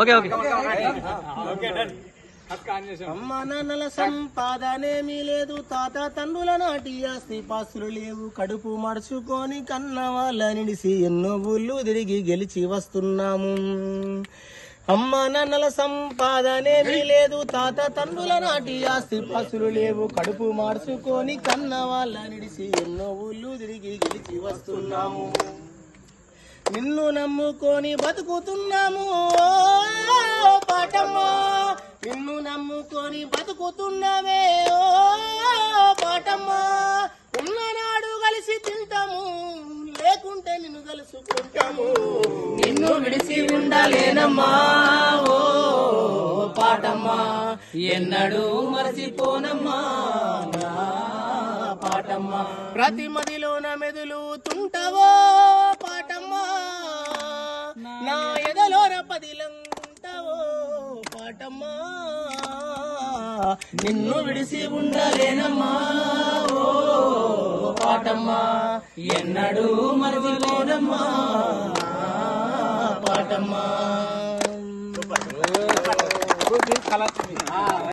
Okay okay. అమ్మ నాన్నల సంపాదనేమీ లేదు. తాత తండ్రుల నాటి ఆస్తి పాస్తులు లేవు. కడుపు మడుచుకొని కన్న వాళ్ళ నిడిసి ఎన్నో ఊళ్ళు తిరిగి గెలిచి వస్తున్నాము. అమ్మ నాన్నల సంపాదనేమీ లేదు తాత తండ్రుల నాటి ఆస్తి పసులు లేవు. కడుపు మార్చుకొని కన్న వాళ్ళ నిడిసి ఎన్నో ఊళ్ళు తిరిగి గెలిచి వస్తున్నాము. నిన్ను నమ్ముకొని బతుకుతున్నాము పాటమ్మా. నిన్ను నమ్ముకొని బతుకుతున్నామే ఓ పాటమ్మా. ఉన్ననాడు కలిసి తింటాము లేకుంటే నిన్ను కలుసుకుంటాము. నిన్ను విడిచి ఉండలేనమ్మా. ఎన్నడూ మరచిపోనమ్మా. పాటమ్మా. ప్రతి మదిలోన మెదులుతుంటావో పాటమ్మా. నా ఎదలోన పదిలంటావో పాటమ్మా. నిన్ను విడిసి ఉండలేనమ్మా. ఓ పాటమ్మా. ఎన్నడూ మరచిపోనమ్మా. పాటమ్మా. కలర్